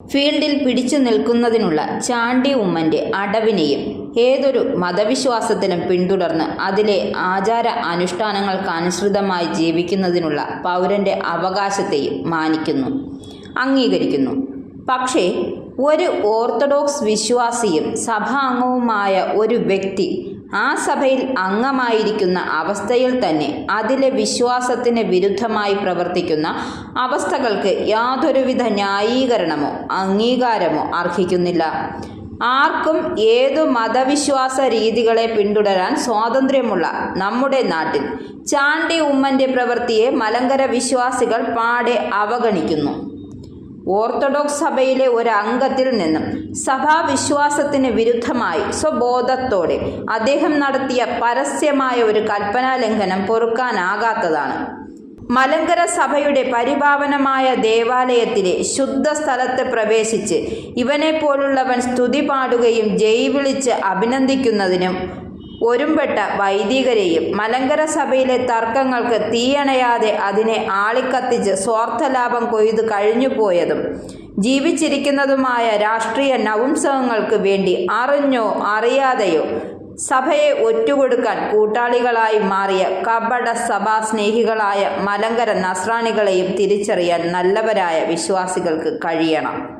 ഫീൽഡിൽ പിടിച്ചു നിൽക്കുന്നതിനുള്ള ചാണ്ടി ഉമ്മന്റെ അടവിനെയും ഏതൊരു മതവിശ്വാസത്തിനും പിന്തുടർന്ന് അതിലെ ആചാര അനുഷ്ഠാനങ്ങൾക്കനുസൃതമായി ജീവിക്കുന്നതിനുള്ള പൗരന്റെ അവകാശത്തെയും മാനിക്കുന്നു അംഗീകരിക്കുന്നു. പക്ഷേ ഒരു ഓർത്തഡോക്സ് വിശ്വാസിയും സഭാംഗവുമായ ഒരു വ്യക്തി ആ സഭയിൽ അംഗമായിരിക്കുന്ന അവസ്ഥയിൽ തന്നെ അതിലെ വിശ്വാസത്തിന് വിരുദ്ധമായി പ്രവർത്തിക്കുന്ന അവസ്ഥകൾക്ക് യാതൊരുവിധ ന്യായീകരണമോ അംഗീകാരമോ അർഹിക്കുന്നില്ല. ആർക്കും ഏതു മതവിശ്വാസ രീതികളെ പിന്തുടരാൻ സ്വാതന്ത്ര്യമുള്ള നമ്മുടെ നാട്ടിൽ ചാണ്ടി ഉമ്മന്റെ പ്രവൃത്തിയെ മലങ്കര വിശ്വാസികൾ പാടെ അവഗണിക്കുന്നു. ഓർത്തഡോക്സ് സഭയിലെ ഒരു അംഗത്തിൽ നിന്നും സഭാവിശ്വാസത്തിന് വിരുദ്ധമായി സ്വബോധത്തോടെ അദ്ദേഹം നടത്തിയ പരസ്യമായ ഒരു കൽപ്പനാ ലംഘനം പൊറുക്കാനാകാത്തതാണ്. മലങ്കര സഭയുടെ പരിപാവനമായ ദേവാലയത്തിലെ ശുദ്ധ സ്ഥലത്ത് പ്രവേശിച്ച് ഇവനെപ്പോലുള്ളവൻ സ്തുതി പാടുകയും ജയ് വിളിച്ച് അഭിനന്ദിക്കുന്നതിനും ഒരുമ്പെട്ട വൈദികരെയും മലങ്കര സഭയിലെ തർക്കങ്ങൾക്ക് തീയണയാതെ അതിനെ ആളിക്കത്തിച്ച് സ്വാർത്ഥലാഭം കൊയ്തു കഴിഞ്ഞുപോയതും ജീവിച്ചിരിക്കുന്നതുമായ രാഷ്ട്രീയ നവംസവങ്ങൾക്ക് വേണ്ടി അറിഞ്ഞോ അറിയാതെയോ സഭയെ ഒറ്റുകൊടുക്കാൻ കൂട്ടാളികളായി മാറിയ കപട സഭാസ്നേഹികളായ മലങ്കര നസ്രാണികളെയും തിരിച്ചറിയാൻ നല്ലവരായ വിശ്വാസികൾക്ക് കഴിയണം.